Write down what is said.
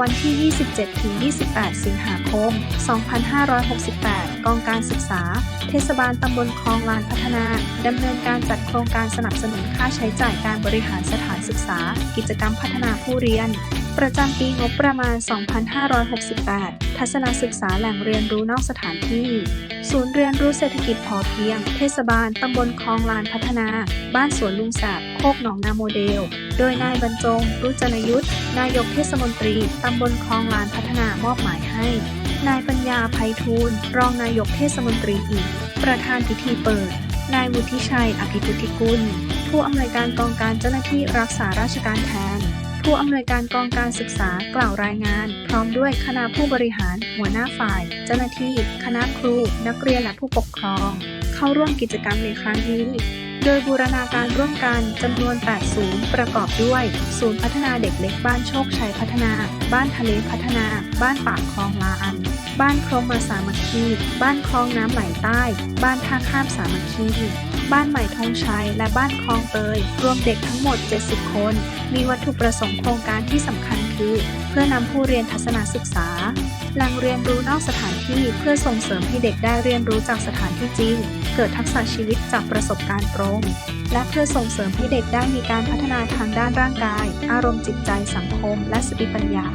วันที่ 27-28 สิงหาคม 2568 กองการศึกษา เทศบาลตำบลคลองลานพัฒนา ดำเนินการจัดโครงการสนับสนุนค่าใช้จ่ายการบริหารสถานศึกษา กิจกรรมพัฒนาผู้เรียน ประจำปีงบประมาณ 2568 ทัศนศึกษาแหล่งเรียนรู้นอกสถานที่ ศูนย์เรียนรู้เศรษฐกิจพอเพียง เทศบาล ตำบลคลองลานพัฒนา บ้านสวนลุงแสบโคกหนองนาโมเดล โดยนายบรรจง รุจนยุทธนายกเทศมนตรี ตำบลคลองลานพัฒนามอบหมายให้ นายปัญญาไพฑูรย์รองนายกเทศมนตรีอีก ประธานพิธีเปิด นายวุฒิชัย อภิพุทธิกุล ผู้อำนวยการกองการเจ้าหน้าที่รักษาราชการแทน ผู้อำนวยการกองการศึกษากล่าวรายงาน พร้อมด้วยคณะผู้บริหาร หัวหน้าฝ่าย เจ้าหน้าที่ คณะครู นักเรียนและผู้ปกครอง เข้าร่วมกิจกรรมในครั้งนี้ โดยบูรณาการร่วมกันจำนวน 8 ศูนย์ประกอบด้วย ศูนย์พัฒนาเด็กเล็กบ้านโชคชัยพัฒนา บ้านทะเลพัฒนา บ้านปากคลองลาอัน บ้านคลองมาสามัคคี บ้านคลองน้ำไหลใต้ บ้านท่าข้ามสามัคคีบ้านใหม่ทองชัยและบ้านคลองเตยรวมเด็กทั้งหมด 70 คน มีวัตถุประสงค์โครงการที่สำคัญคือ เพื่อนำผู้เรียนทัศนศึกษา แหล่งเรียนรู้นอกสถานที่เพื่อส่งเสริมให้เด็กได้เรียนรู้จากสถานที่จริง เกิดทักษะชีวิตจากประสบการณ์ตรง และเพื่อส่งเสริมให้เด็กได้มีการพัฒนาทางด้านร่างกาย อารมณ์จิตใจสังคม และสติปัญญา